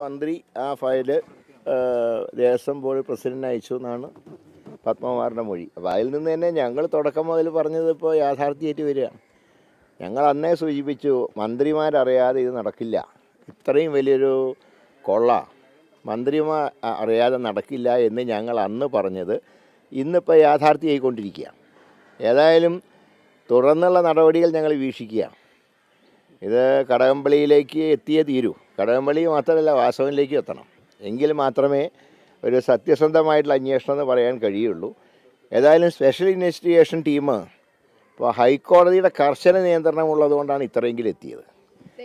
മന്ത്രി ആ ഏഹ്, Devaswom board president അയച്ചു എന്നാണ് പത്മകുമാറിന്റെ മൊഴി. അപ്പോൾ അതിൽ നിന്ന് തന്നെ ഞങ്ങൾ തുടക്കം മുതൽ പറഞ്ഞത് ഇപ്പോൾ യാഥാർത്ഥ്യമായിട്ട് വരികയാണ് ഞങ്ങൾ അന്നേ സൂചിപ്പിച്ചു മന്ത്രിമാരറിയാതെ ഇത് നടക്കില്ല. ഇത്രയും വലിയൊരു കൊള്ള മന്ത്രിമാർ അറിയാതെ നടക്കില്ല എന്ന് ഞങ്ങൾ അന്ന് പറഞ്ഞത് ഇന്നിപ്പോൾ യാഥാർത്ഥ്യമായിക്കൊണ്ടിരിക്കുകയാണ്. ഏതായാലും തുടർന്നുള്ള നടപടികൾ ഞങ്ങൾ വീക്ഷിക്കുകയാണ്. ഇത് കടകംപള്ളിയിലേക്ക് എത്തിയേ തീരൂ. കടകംപള്ളി മാത്രമല്ല വാസവനിലേക്ക് എത്തണം. എങ്കിൽ മാത്രമേ ഒരു സത്യസന്ധമായിട്ടുള്ള അന്വേഷണം എന്ന് പറയാൻ കഴിയുള്ളൂ. ഏതായാലും സ്പെഷ്യൽ ഇൻവെസ്റ്റിഗേഷൻ ടീം ഇപ്പോൾ ഹൈക്കോടതിയുടെ കർശന നിയന്ത്രണമുള്ളതുകൊണ്ടാണ് ഇത്രയെങ്കിലും എത്തിയത്.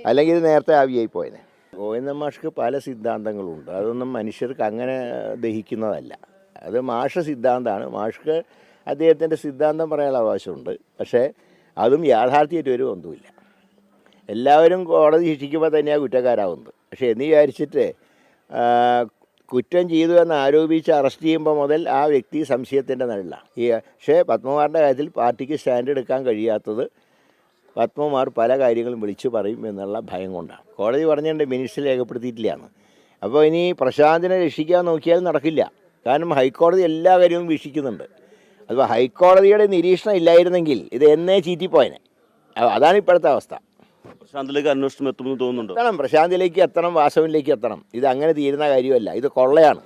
അല്ലെങ്കിൽ ഇത് നേരത്തെ ആവിയായി പോയത് ഗോവിന്ദ മാഷ്ക്ക് പല സിദ്ധാന്തങ്ങളുണ്ട്. അതൊന്നും മനുഷ്യർക്ക് അങ്ങനെ ദഹിക്കുന്നതല്ല. അത് മാഷ സിദ്ധാന്തമാണ് മാഷ്ക്ക് അദ്ദേഹത്തിന്റെ സിദ്ധാന്തം പറയാനുള്ള അവകാശമുണ്ട്. പക്ഷേ അതും യാഥാർത്ഥ്യമായിട്ട് ഒരു ബന്ധവുമില്ല. എല്ലാവരും കോടതി ശിക്ഷിക്കുമ്പോൾ തന്നെയാണ് കുറ്റക്കാരാവുന്നത്. പക്ഷേ എന്ന് വിചാരിച്ചിട്ട് കുറ്റം ചെയ്തു എന്ന് ആരോപിച്ച് അറസ്റ്റ് ചെയ്യുമ്പോൾ മുതൽ ആ വ്യക്തി സംശയത്തിന്റെ നിഴലാണ് ഈ പക്ഷേ പത്മകുമാറിന്റെ കാര്യത്തിൽ പാർട്ടിക്ക് സ്റ്റാൻഡ് എടുക്കാൻ കഴിയാത്തത് പത്മകുമാർ പല കാര്യങ്ങളും വിളിച്ചു പറയും എന്നുള്ള ഭയം കൊണ്ടാണ്. കോടതി പറഞ്ഞിട്ടുണ്ട് മിനിറ്റ്സിൽ രേഖപ്പെടുത്തിയിട്ടില്ലാന്ന്. അപ്പോൾ ഇനി പ്രശാന്തിനെ രക്ഷിക്കാൻ നോക്കിയാൽ നടക്കില്ല. കാരണം ഹൈക്കോടതി എല്ലാ കാര്യവും വീക്ഷിക്കുന്നുണ്ട്. അപ്പോൾ ഹൈക്കോടതിയുടെ നിരീക്ഷണം ഇല്ലായിരുന്നെങ്കിൽ ഇത് എന്നേ ചീറ്റിപ്പോയനെ. അതാണ് ഇപ്പോഴത്തെ അവസ്ഥ. പ്രശാന്തിലേക്ക് അന്വേഷണം എത്തുമെന്ന് തോന്നുന്നുണ്ടോ? എത്തണം. പ്രശാന്തിലേക്ക് എത്തണം വാസവനിലേക്ക് എത്തണം. ഇത് അങ്ങനെ തീരുന്ന കാര്യമല്ല. ഇത് കൊള്ളയാണ്.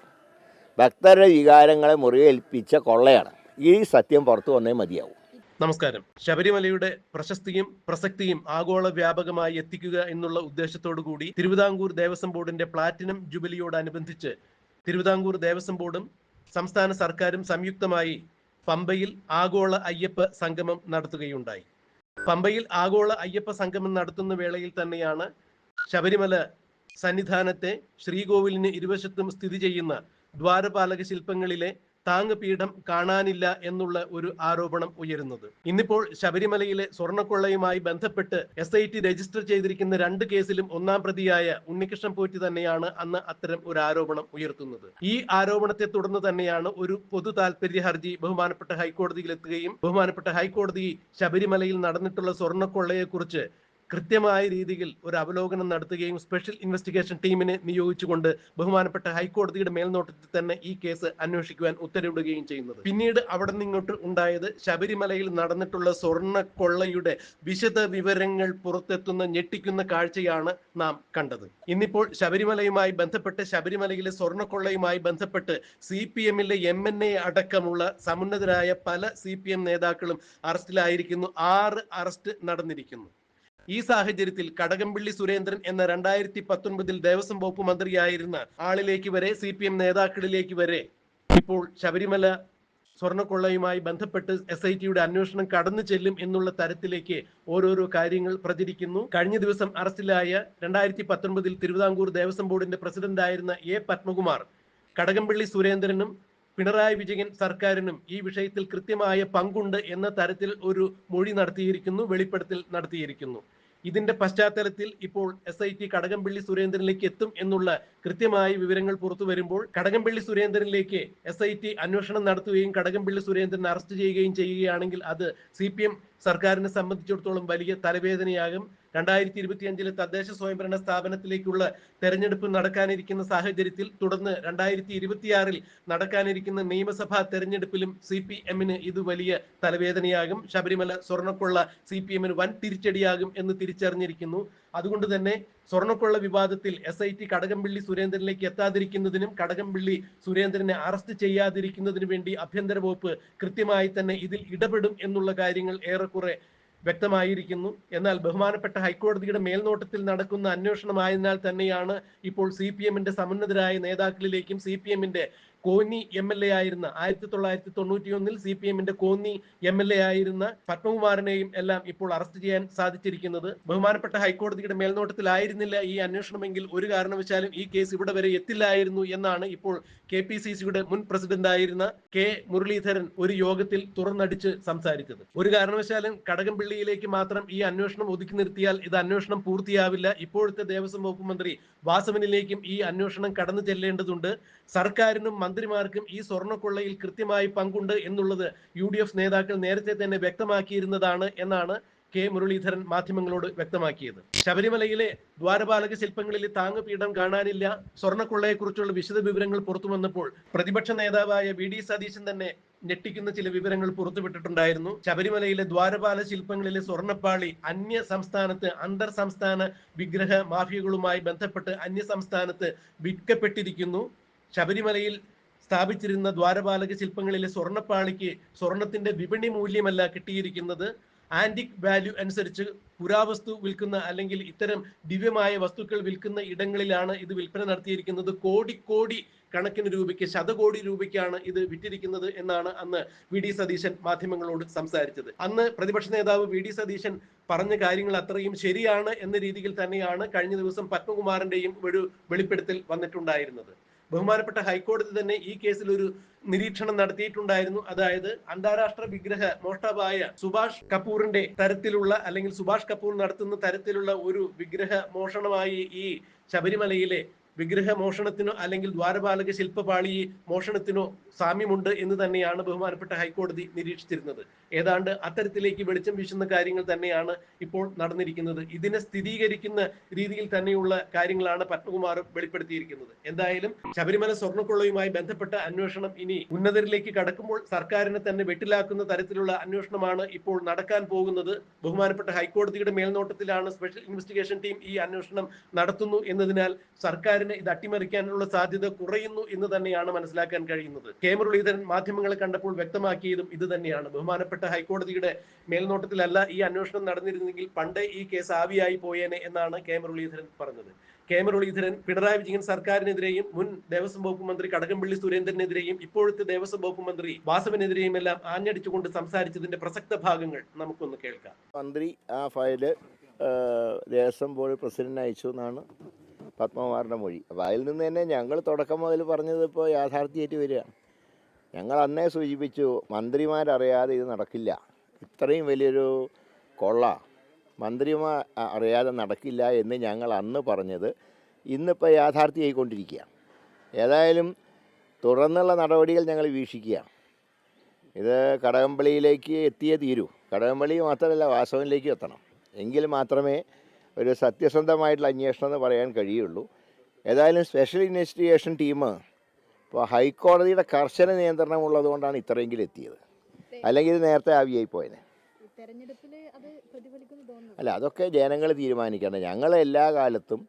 ഭക്തരുടെ വികാരങ്ങളെ മുറിവേൽപ്പിച്ച കൊള്ളയാണ്. ഈ സത്യം പുറത്തു വന്നേ മതിയാവും. നമസ്കാരം. ശബരിമലയുടെ പ്രശസ്തിയും പ്രസക്തിയും ആഗോള വ്യാപകമായി എത്തിക്കുക എന്നുള്ള ഉദ്ദേശത്തോടു കൂടി തിരുവിതാംകൂർ ദേവസ്വം ബോർഡിന്റെ പ്ലാറ്റിനം ജൂബിലിയോടനുബന്ധിച്ച് തിരുവിതാംകൂർ ദേവസ്വം ബോർഡും സംസ്ഥാന സർക്കാരും സംയുക്തമായി പമ്പയിൽ ആഗോള അയ്യപ്പ സംഗമം നടത്തുകയുണ്ടായി. പമ്പയിൽ ആഗോള അയ്യപ്പ സംഗമം നടത്തുന്ന വേളയിൽ തന്നെയാണ് ശബരിമല സന്നിധാനത്തെ ശ്രീകോവിലിന് ഇരുവശത്തും സ്ഥിതി ചെയ്യുന്ന ദ്വാരപാലക ശില്പങ്ങളിലെ താങ്ങുപീഠം കാണാനില്ല എന്നുള്ള ഒരു ആരോപണം ഉയരുന്നത്. ഇന്നിപ്പോൾ ശബരിമലയിലെ സ്വർണക്കൊള്ളയുമായി ബന്ധപ്പെട്ട് എസ് ഐ ടി രജിസ്റ്റർ ചെയ്തിരിക്കുന്ന രണ്ട് കേസിലും ഒന്നാം പ്രതിയായ ഉണ്ണികൃഷ്ണൻ പോറ്റി തന്നെയാണ് അന്ന് അത്തരം ഒരു ആരോപണം ഉയർത്തുന്നത്. ഈ ആരോപണത്തെ തുടർന്ന് തന്നെയാണ് ഒരു പൊതു താൽപര്യ ഹർജി ബഹുമാനപ്പെട്ട ഹൈക്കോടതിയിൽ എത്തുകയും ബഹുമാനപ്പെട്ട ഹൈക്കോടതി ശബരിമലയിൽ നടന്നിട്ടുള്ള സ്വർണക്കൊള്ളയെക്കുറിച്ച് കൃത്യമായ രീതിയിൽ ഒരു അവലോകനം നടത്തുകയും സ്പെഷ്യൽ ഇൻവെസ്റ്റിഗേഷൻ ടീമിനെ നിയോഗിച്ചുകൊണ്ട് ബഹുമാനപ്പെട്ട ഹൈക്കോടതിയുടെ മേൽനോട്ടത്തിൽ തന്നെ ഈ കേസ് അന്വേഷിക്കുവാൻ ഉത്തരവിടുകയും ചെയ്യുന്നത്. പിന്നീട് അവിടെ നിന്നിങ്ങോട്ട് ഉണ്ടായത് ശബരിമലയിൽ നടന്നിട്ടുള്ള സ്വർണ കൊള്ളയുടെ വിശദ വിവരങ്ങൾ പുറത്തെത്തുന്ന ഞെട്ടിക്കുന്ന കാഴ്ചയാണ് നാം കണ്ടത്. ഇന്നിപ്പോൾ ശബരിമലയുമായി ബന്ധപ്പെട്ട് ശബരിമലയിലെ സ്വർണക്കൊള്ളയുമായി ബന്ധപ്പെട്ട് സി പി എമ്മിലെ എം എൻ എ അടക്കമുള്ള സമുന്നതരായ പല സി പി എം നേതാക്കളും അറസ്റ്റിലായിരിക്കുന്നു. ആറ് അറസ്റ്റ് നടന്നിരിക്കുന്നു. ഈ സാഹചര്യത്തിൽ കടകംപള്ളി സുരേന്ദ്രൻ എന്ന രണ്ടായിരത്തി പത്തൊൻപതിൽ ദേവസ്വം വകുപ്പ് മന്ത്രിയായിരുന്ന ആളിലേക്ക് വരെ സി പി എം നേതാക്കളിലേക്ക് വരെ ഇപ്പോൾ ശബരിമല സ്വർണക്കൊള്ളയുമായി ബന്ധപ്പെട്ട് എസ് ഐ ടിയുടെ അന്വേഷണം കടന്നു ചെല്ലും എന്നുള്ള തരത്തിലേക്ക് ഓരോരോ കാര്യങ്ങൾ പ്രചരിക്കുന്നു. കഴിഞ്ഞ ദിവസം അറസ്റ്റിലായ രണ്ടായിരത്തി പത്തൊൻപതിൽ തിരുവിതാംകൂർ ദേവസ്വം ബോർഡിന്റെ പ്രസിഡന്റായിരുന്ന എ പത്മകുമാർ കടകംപള്ളി സുരേന്ദ്രനും പിണറായി വിജയൻ സർക്കാരിനും ഈ വിഷയത്തിൽ കൃത്യമായ പങ്കുണ്ട് എന്ന തരത്തിൽ ഒരു മൊഴി നടത്തിയിരിക്കുന്നു വെളിപ്പെടുത്തൽ നടത്തിയിരിക്കുന്നു. ഇതിന്റെ പശ്ചാത്തലത്തിൽ ഇപ്പോൾ എസ് ഐ ടി കടകംപള്ളി സുരേന്ദ്രനിലേക്ക് എത്തും എന്നുള്ള കൃത്യമായ വിവരങ്ങൾ പുറത്തു വരുമ്പോൾ കടകംപള്ളി സുരേന്ദ്രനിലേക്ക് എസ് ഐ ടി അന്വേഷണം നടത്തുകയും കടകംപള്ളി സുരേന്ദ്രൻ അറസ്റ്റ് ചെയ്യുകയും ചെയ്യുകയാണെങ്കിൽ അത് സി സർക്കാരിനെ സംബന്ധിച്ചിടത്തോളം വലിയ തലവേദനയാകും. രണ്ടായിരത്തി ഇരുപത്തിയഞ്ചിലെ തദ്ദേശ സ്വയംഭരണ സ്ഥാപനത്തിലേക്കുള്ള തെരഞ്ഞെടുപ്പ് നടക്കാനിരിക്കുന്ന സാഹചര്യത്തിൽ തുടർന്ന് രണ്ടായിരത്തി ഇരുപത്തിയാറിൽ നടക്കാനിരിക്കുന്ന നിയമസഭാ തെരഞ്ഞെടുപ്പിലും സി പി എമ്മിന് ഇത് വലിയ തലവേദനയാകും. ശബരിമല സ്വർണക്കൊള്ള സി പി എമ്മിന് വൻ തിരിച്ചടിയാകും എന്ന് തിരിച്ചറിഞ്ഞിരിക്കുന്നു. അതുകൊണ്ട് തന്നെ സ്വർണക്കൊള്ള വിവാദത്തിൽ എസ് ഐ ടി കടകംപള്ളി സുരേന്ദ്രനിലേക്ക് എത്താതിരിക്കുന്നതിനും കടകംപള്ളി സുരേന്ദ്രനെ അറസ്റ്റ് ചെയ്യാതിരിക്കുന്നതിനു വേണ്ടി ആഭ്യന്തര വകുപ്പ് കൃത്യമായി തന്നെ ഇതിൽ ഇടപെടും എന്നുള്ള കാര്യങ്ങൾ ഏറെക്കുറെ വ്യക്തമായിരിക്കുന്നു. എന്നാൽ ബഹുമാനപ്പെട്ട ഹൈക്കോടതിയുടെ മേൽനോട്ടത്തിൽ നടക്കുന്ന അന്വേഷണമായതിനാൽ തന്നെയാണ് ഇപ്പോൾ സി പി എമ്മിന്റെ സമുന്നതരായ നേതാക്കളിലേക്കും സി പി എമ്മിന്റെ കോന്നി എം എൽ എ ആയിരുന്ന ആയിരത്തി തൊള്ളായിരത്തി തൊണ്ണൂറ്റി ഒന്നിൽ സി പി എമ്മിന്റെ കോന്നി എം എൽ എ ആയിരുന്ന പത്മകുമാറിനെയും എല്ലാം ഇപ്പോൾ അറസ്റ്റ് ചെയ്യാൻ സാധിച്ചിരിക്കുന്നത്. ബഹുമാനപ്പെട്ട ഹൈക്കോടതിയുടെ മേൽനോട്ടത്തിലായിരുന്നില്ല ഈ അന്വേഷണമെങ്കിൽ ഒരു കാരണവശാലും ഈ കേസ് ഇവിടെ വരെ എത്തില്ലായിരുന്നു എന്നാണ് ഇപ്പോൾ കെ പി സി സിയുടെ മുൻ പ്രസിഡന്റ് ആയിരുന്ന കെ മുരളീധരൻ ഒരു യോഗത്തിൽ തുറന്നടിച്ച് സംസാരിച്ചത്. ഒരു കാരണവശാലും കടകംപള്ളിയിലേക്ക് മാത്രം ഈ അന്വേഷണം ഒതുക്കി നിർത്തിയാൽ ഇത് അന്വേഷണം പൂർത്തിയാവില്ല. ഇപ്പോഴത്തെ ദേവസ്വം വകുപ്പ് മന്ത്രി വാസവനിലേക്കും ഈ അന്വേഷണം കടന്നു ചെല്ലേണ്ടതുണ്ട്. സർക്കാരിനും മന്ത്രിമാർക്കും ഈ സ്വർണക്കൊള്ളയിൽ കൃത്യമായി പങ്കുണ്ട് എന്നുള്ളത് യു നേതാക്കൾ നേരത്തെ തന്നെ വ്യക്തമാക്കിയിരുന്നതാണ് എന്നാണ് കെ മുരളീധരൻ മാധ്യമങ്ങളോട് വ്യക്തമാക്കിയത്. ശബരിമലയിലെ ദ്വാരപാലക ശില്പങ്ങളിലെ താങ്ങുപീഠം കാണാനില്ല. സ്വർണക്കൊള്ളയെക്കുറിച്ചുള്ള വിശദ വിവരങ്ങൾ പുറത്തു വന്നപ്പോൾ പ്രതിപക്ഷ നേതാവായ വി ഡി സതീശൻ തന്നെ ഞെട്ടിക്കുന്ന ചില വിവരങ്ങൾ പുറത്തുവിട്ടിട്ടുണ്ടായിരുന്നു ശബരിമലയിലെ ദ്വാരപാല ശില്പങ്ങളിലെ സ്വർണപ്പാളി അന്യ സംസ്ഥാനത്ത് അന്തർ സംസ്ഥാന വിഗ്രഹ മാഫിയകളുമായി ബന്ധപ്പെട്ട് അന്യ സംസ്ഥാനത്ത് വിൽക്കപ്പെട്ടിരിക്കുന്നു. ശബരിമലയിൽ സ്ഥാപിച്ചിരുന്ന ദ്വാരപാലക ശില്പങ്ങളിലെ സ്വർണപ്പാളിക്ക് സ്വർണത്തിന്റെ വിപണി മൂല്യമല്ല കിട്ടിയിരിക്കുന്നത്. ആന്റിക് വാല്യൂ അനുസരിച്ച് പുരാവസ്തു വിൽക്കുന്ന അല്ലെങ്കിൽ ഇത്തരം ദിവ്യമായ വസ്തുക്കൾ വിൽക്കുന്ന ഇടങ്ങളിലാണ് ഇത് വിൽപ്പന നടത്തിയിരിക്കുന്നത്. കോടി കോടി കണക്കിന് രൂപയ്ക്ക് ശതകോടി രൂപയ്ക്കാണ് ഇത് വിറ്റിരിക്കുന്നത് എന്നാണ് അന്ന് വി. ഡി. സതീശൻ മാധ്യമങ്ങളോട് സംസാരിച്ചത്. അന്ന് പ്രതിപക്ഷ നേതാവ് വി. ഡി. സതീശൻ പറഞ്ഞ കാര്യങ്ങൾ അത്രയും ശരിയാണ് എന്ന രീതിയിൽ തന്നെയാണ് കഴിഞ്ഞ ദിവസം പത്മകുമാറിന്റെയും ഒരു വെളിപ്പെടുത്തൽ വന്നിട്ടുണ്ടായിരുന്നത്. ബഹുമാനപ്പെട്ട ഹൈക്കോടതി തന്നെ ഈ കേസിൽ ഒരു നിരീക്ഷണം നടത്തിയിട്ടുണ്ടായിരുന്നു. അതായത് അന്താരാഷ്ട്ര വിഗ്രഹ മോഷ്ടാവായ സുഭാഷ് കപൂറിന്റെ തരത്തിലുള്ള അല്ലെങ്കിൽ സുഭാഷ് കപൂർ നടത്തുന്ന തരത്തിലുള്ള ഒരു വിഗ്രഹ മോഷണമായി ഈ ശബരിമലയിലെ വിഗ്രഹ മോഷണത്തിനോ അല്ലെങ്കിൽ ദ്വാരപാലക ശില്പപാളി മോഷണത്തിനോ സാമ്യമുണ്ട് എന്ന് തന്നെയാണ് ബഹുമാനപ്പെട്ട ഹൈക്കോടതി നിരീക്ഷിച്ചിരുന്നത്. ഏതാണ്ട് അത്തരത്തിലേക്ക് വെളിച്ചം വീശുന്ന കാര്യങ്ങൾ തന്നെയാണ് ഇപ്പോൾ നടന്നിരിക്കുന്നത്. ഇതിനെ സ്ഥിരീകരിക്കുന്ന രീതിയിൽ തന്നെയുള്ള കാര്യങ്ങളാണ് പത്മകുമാർ വെളിപ്പെടുത്തിയിരിക്കുന്നത്. എന്തായാലും ശബരിമല സ്വർണക്കൊള്ളയുമായി ബന്ധപ്പെട്ട അന്വേഷണം ഇനി ഉന്നതരിലേക്ക് കടക്കുമ്പോൾ സർക്കാരിനെ തന്നെ വെട്ടിലാക്കുന്ന തരത്തിലുള്ള അന്വേഷണമാണ് ഇപ്പോൾ നടക്കാൻ പോകുന്നത്. ബഹുമാനപ്പെട്ട ഹൈക്കോടതിയുടെ മേൽനോട്ടത്തിലാണ് സ്പെഷ്യൽ ഇൻവെസ്റ്റിഗേഷൻ ടീം ഈ അന്വേഷണം നടത്തുന്നു എന്നതിനാൽ സർക്കാരിന് ഇത് അട്ടിമറിക്കാനുള്ള സാധ്യത കുറയുന്നു എന്ന് തന്നെയാണ് മനസ്സിലാക്കാൻ കഴിയുന്നത്. കെ. മുരളീധരൻ മാധ്യമങ്ങളെ കണ്ടപ്പോൾ വ്യക്തമാക്കിയതും ഇത് തന്നെയാണ്. ബഹുമാനപ്പെട്ട ഹൈക്കോടതിയുടെ മേൽനോട്ടത്തിലല്ല ഈ അന്വേഷണം നടന്നിരുന്നെങ്കിൽ പണ്ടേ ഈ കേസ് ആവിയായി പോയേനെ എന്നാണ് കെ. മുരളീധരൻ പറഞ്ഞത്. കെ. മുരളീധരൻ പിണറായി വിജയൻ സർക്കാരിനെതിരെയും മുൻ ദേവസ്വം വകുപ്പ് മന്ത്രി കടകംപള്ളി സുരേന്ദ്രനെതിരെയും ഇപ്പോഴത്തെ ദേവസ്വം വകുപ്പ് മന്ത്രി വാസവനെതിരെയും എല്ലാം ആഞ്ഞടിച്ചുകൊണ്ട് സംസാരിച്ചതിന്റെ പ്രസക്ത ഭാഗങ്ങൾ നമുക്കൊന്ന് കേൾക്കാം. മന്ത്രി ആ ഫയൽ ദേവസ്വം ബോർഡ് പ്രസിഡന്റ് അയച്ചു എന്നാണ് പത്മകുമാറിന്റെ മൊഴി. അപ്പോൾ അതിൽ നിന്ന് തന്നെ ഞങ്ങൾ തുടക്കം മുതൽ പറഞ്ഞത് ഇപ്പോൾ യാഥാർത്ഥ്യമായിട്ട് വരികയാണ് ഞങ്ങൾ അന്നേ സൂചിപ്പിച്ചു മന്ത്രിമാരറിയാതെ ഇത് നടക്കില്ല. ഇത്രയും വലിയൊരു കൊള്ള മന്ത്രിമാർ അറിയാതെ നടക്കില്ല എന്ന് ഞങ്ങൾ അന്ന് പറഞ്ഞത് ഇന്നിപ്പോൾ യാഥാർത്ഥ്യമായിക്കൊണ്ടിരിക്കുകയാണ് ഏതായാലും തുടർന്നുള്ള നടപടികൾ ഞങ്ങൾ വീക്ഷിക്കുക. ഇത് കടകംപള്ളിയിലേക്ക് എത്തിയേ തീരൂ. കടകംപള്ളി മാത്രമല്ല വാസവനിലേക്ക് എത്തണം. എങ്കിൽ മാത്രമേ ഒരു സത്യസന്ധമായിട്ടുള്ള അന്വേഷണം എന്ന് പറയാൻ കഴിയുള്ളൂ. ഏതായാലും സ്പെഷ്യൽ ഇൻവെസ്റ്റിഗേഷൻ ടീം ഇപ്പോൾ ഹൈക്കോടതിയുടെ കർശന നിയന്ത്രണം ഉള്ളതുകൊണ്ടാണ് ഇത്രയെങ്കിലും എത്തിയത്. അല്ലെങ്കിൽ ഇത് നേരത്തെ ആവിയായി പോയത് അല്ല അതൊക്കെ ജനങ്ങൾ തീരുമാനിക്കേണ്ട ഞങ്ങൾ എല്ലാ കാലത്തും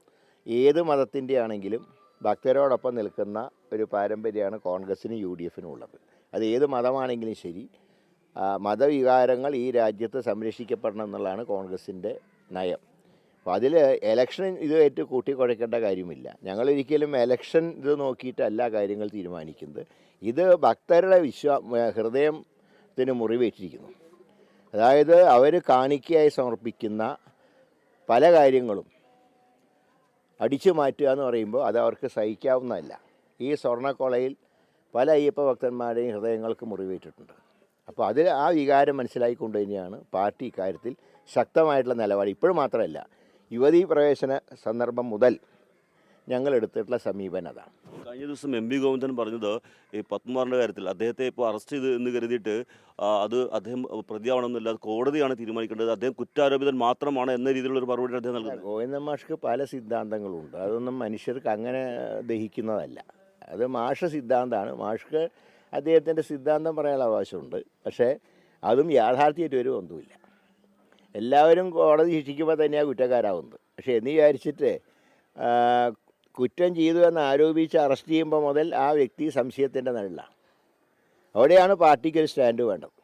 ഏത് മതത്തിന്റെ ആണെങ്കിലും ഭക്തരോടൊപ്പം നിൽക്കുന്ന ഒരു പാരമ്പര്യമാണ് കോൺഗ്രസിനും യു ഡി എഫിനും ഉള്ളത്. അത് ഏത് മതമാണെങ്കിലും ശരി മതവികാരങ്ങൾ ഈ രാജ്യത്ത് സംരക്ഷിക്കപ്പെടണം എന്നുള്ളതാണ് കോൺഗ്രസിന്റെ നയം. അപ്പോൾ അതിൽ എലക്ഷൻ ഇതുമായിട്ട് കൂട്ടിക്കുഴയ്ക്കേണ്ട കാര്യമില്ല. ഞങ്ങളൊരിക്കലും എലക്ഷൻ ഇത് നോക്കിയിട്ടല്ല കാര്യങ്ങൾ തീരുമാനിക്കുന്നത്. ഇത് ഭക്തരുടെ വിശ്വാ ഹൃദയത്തിന് മുറിവേറ്റിരിക്കുന്നു. അതായത് അവർ കാണിക്കയായി സമർപ്പിക്കുന്ന പല കാര്യങ്ങളും അടിച്ചു മാറ്റുക എന്ന് പറയുമ്പോൾ അത് അവർക്ക് സഹിക്കാവുന്നതല്ല. ഈ സ്വർണക്കൊളയിൽ പല അയ്യപ്പ ഭക്തന്മാരുടെയും ഹൃദയങ്ങൾക്ക് മുറിവേറ്റിട്ടുണ്ട്. അപ്പോൾ അതിൽ ആ വികാരം മനസ്സിലാക്കിക്കൊണ്ട് തന്നെയാണ് പാർട്ടി ഇക്കാര്യത്തിൽ ശക്തമായിട്ടുള്ള നിലപാട്. ഇപ്പോഴും മാത്രമല്ല യുവതീ പ്രവേശന സന്ദർഭം മുതൽ ഞങ്ങൾ എടുത്തിട്ടുള്ള സമീപനം അതാണ്. കഴിഞ്ഞ ദിവസം എം വി ഗോവിന്ദൻ പറഞ്ഞത് ഈ പത്മകുമാറിന്റെ കാര്യത്തിൽ അദ്ദേഹത്തെ ഇപ്പോൾ അറസ്റ്റ് ചെയ്ത് എന്ന് കരുതിയിട്ട് അത് അദ്ദേഹം പ്രതിയാവണമെന്നില്ല അത് കോടതിയാണ് തീരുമാനിക്കേണ്ടത്. അദ്ദേഹം കുറ്റാരോപിതൻ മാത്രമാണ് എന്ന രീതിയിലുള്ള ഒരു മറുപടി അദ്ദേഹം നൽകുന്നത്. ഗോവിന്ദൻ മാഷ്ക്ക് പല സിദ്ധാന്തങ്ങളുണ്ട്. അതൊന്നും മനുഷ്യർക്ക് അങ്ങനെ ദഹിക്കുന്നതല്ല. അത് മാഷ സിദ്ധാന്തമാണ് മാഷ്ക്ക് അദ്ദേഹത്തിന്റെ സിദ്ധാന്തം പറയാനുള്ള അവകാശമുണ്ട്. പക്ഷേ അതും യാഥാർത്ഥ്യമായിട്ട് ഒരു ഒന്നുമില്ല എല്ലാവരും കോടതി ശിക്ഷിക്കുമ്പോൾ തന്നെയാണ് കുറ്റക്കാരാവുന്നത്. പക്ഷേ എന്ന് വിചാരിച്ചിട്ട് കുറ്റം ചെയ്തു എന്ന് ആരോപിച്ച് അറസ്റ്റ് ചെയ്യുമ്പോൾ മുതൽ ആ വ്യക്തി സംശയത്തിന്റെ നിഴലാണ് അവിടെയാണ് പാർട്ടിക്ക് ഒരു സ്റ്റാൻഡ് വേണ്ടത്.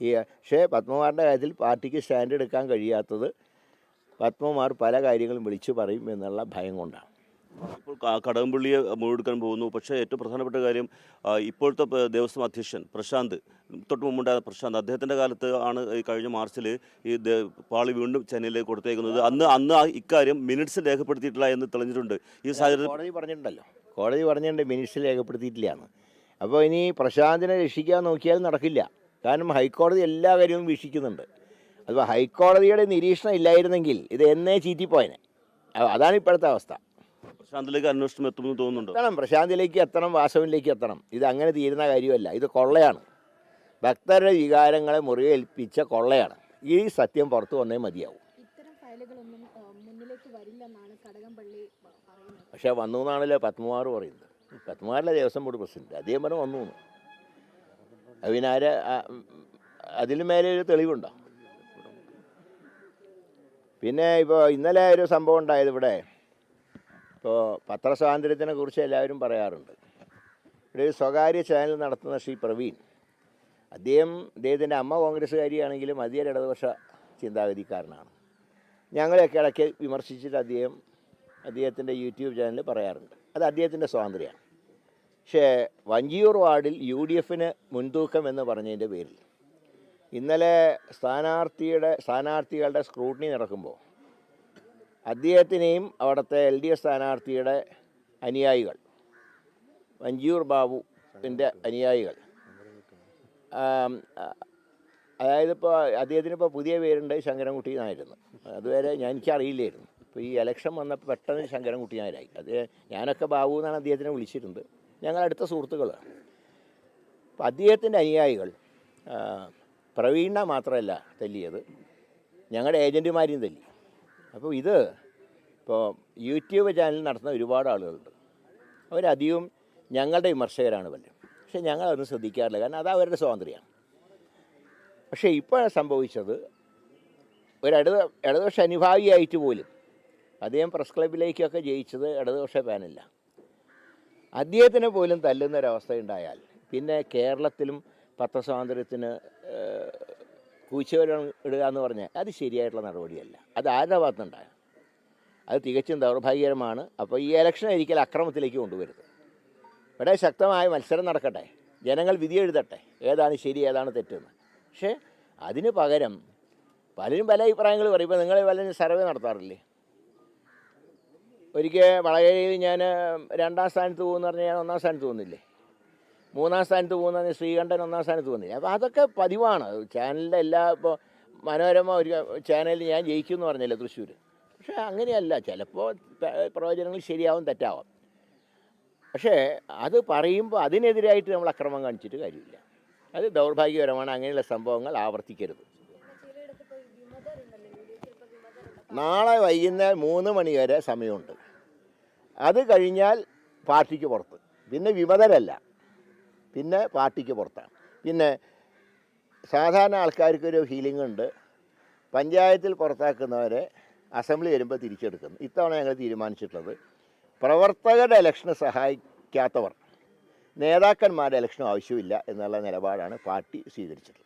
ഈ പക്ഷേ പത്മകുമാറിന്റെ കാര്യത്തിൽ പാർട്ടിക്ക് സ്റ്റാൻഡ് എടുക്കാൻ കഴിയാത്തത് പത്മകുമാർ പല കാര്യങ്ങളും വിളിച്ചു പറയും എന്നുള്ള ഭയം കൊണ്ടാണ്. ഇപ്പോൾ കടകംപള്ളിയെ മുഴുവെടുക്കാൻ പോകുന്നു. പക്ഷേ ഏറ്റവും പ്രധാനപ്പെട്ട കാര്യം ഇപ്പോഴത്തെ ദേവസ്വം അധ്യക്ഷൻ പ്രശാന്ത് തൊട്ട് മുമ്പുണ്ടായ പ്രശാന്ത് അദ്ദേഹത്തിന്റെ കാലത്ത് ആണ് ഈ കഴിഞ്ഞ മാർച്ചിൽ ഈ പാളി വീണ്ടും ചെന്നൈയിലേക്ക് കൊടുത്തേക്കുന്നത്. അന്ന് അന്ന് ആ ഇക്കാര്യം മിനിറ്റ്സ് രേഖപ്പെടുത്തിയിട്ടില്ല എന്ന് തെളിഞ്ഞിട്ടുണ്ട്. ഈ സാഹചര്യത്തിൽ കോടതി പറഞ്ഞിട്ടുണ്ടല്ലോ. കോടതി പറഞ്ഞിട്ടുണ്ട് മിനിറ്റ്സ് രേഖപ്പെടുത്തിയിട്ടില്ലാന്ന്. അപ്പോൾ ഇനി പ്രശാന്തിനെ രക്ഷിക്കാൻ നോക്കിയാൽ നടക്കില്ല. കാരണം ഹൈക്കോടതി എല്ലാ കാര്യവും വീക്ഷിക്കുന്നുണ്ട്. അപ്പോൾ ഹൈക്കോടതിയുടെ നിരീക്ഷണം ഇല്ലായിരുന്നെങ്കിൽ ഇത് എന്നേ ചീറ്റിപ്പോയനെ. അതാണ് ഇപ്പോഴത്തെ അവസ്ഥ. പ്രശാന്തിലേക്ക് അന്വേഷണം എത്തുമെന്ന് തോന്നുന്നുണ്ടോ? എത്തണം. പ്രശാന്തിലേക്ക് എത്തണം വാസവനിലേക്ക് എത്തണം. ഇത് അങ്ങനെ തീരുന്ന കാര്യമല്ല. ഇത് കൊള്ളയാണ്. ഭക്തരുടെ വികാരങ്ങളെ മുറിവേൽപ്പിച്ച കൊള്ളയാണ്. ഈ സത്യം പുറത്തു വന്നേ മതിയാവും. ഇത്തരം ഫയലുകളൊന്നും മുന്നിലേക്ക് വരില്ലെന്നാണ് കടകംപള്ളി പ- പറയുന്നത്. പക്ഷേ വന്നു എന്നാണല്ലോ പത്മകുമാർ പറയുന്നത്. പത്മകുമാറിലെ ദേവസ്വം ബോർഡ് പ്രസിഡന്റ്. അദ്ദേഹം പറഞ്ഞു വന്നു എന്ന്. അതിലും മേലെ ഒരു തെളിവുണ്ടോ? പിന്നെ ഇപ്പോൾ ഇന്നലെ ഒരു സംഭവം ഉണ്ടായത് ഇവിടെ. ഇപ്പോൾ പത്രസ്വാതന്ത്ര്യത്തിനെ കുറിച്ച് എല്ലാവരും പറയാറുണ്ട്. ഇവിടെ ഒരു സ്വകാര്യ ചാനൽ നടത്തുന്ന ശ്രീ പ്രവീൺ അദ്ദേഹം അദ്ദേഹത്തിന്റെ അമ്മ കോൺഗ്രസ്സുകാരിയാണെങ്കിലും അധികം ഇടതുപക്ഷ ചിന്താഗതിക്കാരനാണ്. ഞങ്ങളെയൊക്കെ ഇടയ്ക്ക് വിമർശിച്ചിട്ട് അദ്ദേഹം അദ്ദേഹത്തിന്റെ യൂട്യൂബ് ചാനൽ പറയാറുണ്ട്. അത് അദ്ദേഹത്തിന്റെ സ്വാതന്ത്ര്യമാണ്. പക്ഷേ വഞ്ചിയൂർ വാർഡിൽ യു ഡി എഫിന് മുൻതൂക്കം എന്ന് പറഞ്ഞതിന്റെ പേരിൽ ഇന്നലെ സ്ഥാനാർത്ഥിയുടെ സ്ഥാനാർത്ഥികളുടെ സ്ക്രൂട്ടിനി നടക്കുമ്പോൾ അദ്ദേഹത്തിനെയും അവിടുത്തെ എൽ ഡി എഫ് സ്ഥാനാർത്ഥിയുടെ അനുയായികൾ വഞ്ചിയൂർ ബാബുവിന്റെ അനുയായികൾ. അതായത് ഇപ്പോൾ അദ്ദേഹത്തിന് ഇപ്പോൾ പുതിയ പേരുണ്ട് ശങ്കരൻകുട്ടി എന്നായിരുന്നു അതുവരെ ഞാൻ എനിക്കറിയില്ലായിരുന്നു. ഇപ്പോൾ ഈ ഇലക്ഷൻ വന്നപ്പോൾ പെട്ടെന്ന് ശങ്കരൻകുട്ടി നായരായി. അത് ഞാനൊക്കെ ബാബു എന്നാണ് അദ്ദേഹത്തിനെ വിളിച്ചിരുന്നത്. ഞങ്ങൾ അടുത്ത സുഹൃത്തുക്കളാണ് അപ്പോൾ അദ്ദേഹത്തിന്റെ അനുയായികൾ പ്രവീണ മാത്രമല്ല തല്ലിയത്. ഞങ്ങളുടെ ഏജന്റുമാരെയും തല്ലി. അപ്പോൾ ഇത് ഇപ്പോൾ യൂട്യൂബ് ചാനൽ നടത്തുന്ന ഒരുപാട് ആളുകളുണ്ട്. അവരധികവും ഞങ്ങളുടെ വിമർശകരാണ് പലരും പക്ഷേ ഞങ്ങളതൊന്നും ശ്രദ്ധിക്കാറില്ല. കാരണം അത് അവരുടെ സ്വാതന്ത്ര്യമാണ്. പക്ഷേ ഇപ്പോൾ സംഭവിച്ചത് ഒരു ഇടത് ഇടതുപക്ഷ അനുഭാവിയായിട്ട് പോലും അദ്ദേഹം പ്രസ് ക്ലബിലേക്കൊക്കെ ജയിച്ചത് ഇടതുപക്ഷ പാനല്ല അദ്ദേഹത്തിന് പോലും തല്ലുന്ന ഒരവസ്ഥ ഉണ്ടായാൽ പിന്നെ കേരളത്തിലും പത്രസ്വാതന്ത്ര്യത്തിന് കൂച്ചുവരം ഇടുക എന്ന് പറഞ്ഞാൽ അത് ശരിയായിട്ടുള്ള നടപടിയല്ല. അത് ആരുടെ ഭാഗത്തുണ്ടായ അത് തികച്ചും ദൗർഭാഗ്യകരമാണ്. അപ്പോൾ ഈ ഇലക്ഷൻ ഒരിക്കലും അക്രമത്തിലേക്ക് കൊണ്ടുവരുത് ഇവിടെ ശക്തമായ മത്സരം നടക്കട്ടെ. ജനങ്ങൾ വിധി എഴുതട്ടെ. ഏതാണ് ശരി ഏതാണ് തെറ്റെന്ന്. പക്ഷേ അതിന് പകരം പലരും പല അഭിപ്രായങ്ങൾ പറയും. ഇപ്പോൾ നിങ്ങൾ പലരും സർവേ നടത്താറില്ലേ? ഒരിക്കൽ വളരെ ഞാൻ രണ്ടാം സ്ഥാനത്ത് പോകുമെന്ന് പറഞ്ഞാൽ ഞാൻ ഒന്നാം സ്ഥാനത്ത് പോകുന്നില്ലേ? മൂന്നാം സ്ഥാനത്ത് പോകുന്ന ശ്രീകണ്ഠൻ ഒന്നാം സ്ഥാനത്ത് പോകുന്നില്ല. അപ്പോൾ അതൊക്കെ പതിവാണ്. ചാനലിന്റെ എല്ലാ ഇപ്പോൾ മനോരമ ഒരു ചാനലിൽ ഞാൻ ജയിക്കും എന്ന് പറഞ്ഞില്ല തൃശ്ശൂർ പക്ഷേ അങ്ങനെയല്ല. ചിലപ്പോൾ പ്രവചനങ്ങൾ ശരിയാവും തെറ്റാവാം. പക്ഷേ അത് പറയുമ്പോൾ അതിനെതിരായിട്ട് നമ്മൾ അക്രമം കാണിച്ചിട്ട് കാര്യമില്ല. അത് ദൗർഭാഗ്യപരമാണ് അങ്ങനെയുള്ള സംഭവങ്ങൾ ആവർത്തിക്കരുത്. നാളെ വൈകുന്നേരം മൂന്ന് മണി വരെ സമയമുണ്ട്. അത് കഴിഞ്ഞാൽ പാർട്ടിക്ക് പുറത്ത്. പിന്നെ വിമതരല്ല. പിന്നെ പാർട്ടിക്ക് പുറത്താണ്. പിന്നെ സാധാരണ ആൾക്കാർക്ക് ഒരു ഫീലിംഗ് ഉണ്ട് പഞ്ചായത്തിൽ പുറത്താക്കുന്നവരെ അസംബ്ലി വരുമ്പോൾ തിരിച്ചെടുക്കുന്നു. ഇത്തവണ ഞങ്ങൾ തീരുമാനിച്ചിട്ടുള്ളത് പ്രവർത്തകരുടെ ഇലക്ഷന് സഹായിക്കാത്തവർ നേതാക്കന്മാരുടെ ഇലക്ഷനും ആവശ്യമില്ല എന്നുള്ള നിലപാടാണ് പാർട്ടി സ്വീകരിച്ചിട്ടുള്ളത്.